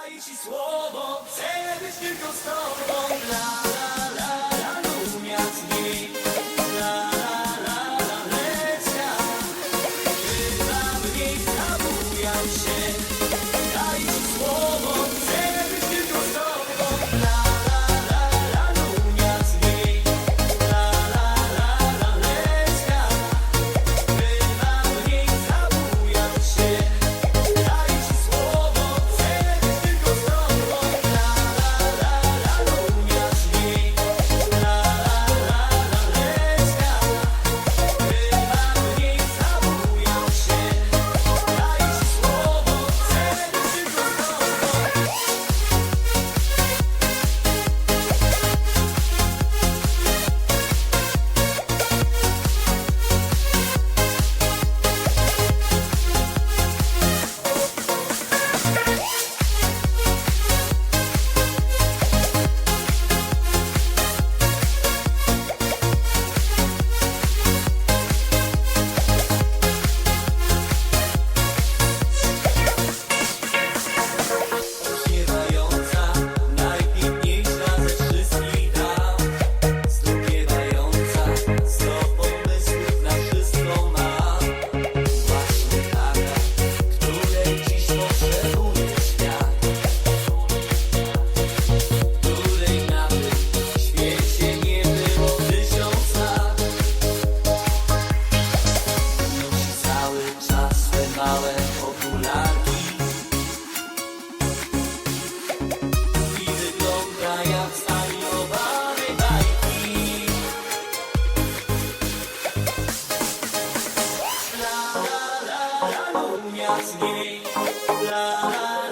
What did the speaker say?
Daj ci słowo, chcę być tylko z tobą. La la la la, numiac mi. La la la la, lecka Bywam w nich, zabujam się. Daj ci słowo punya sendiri lah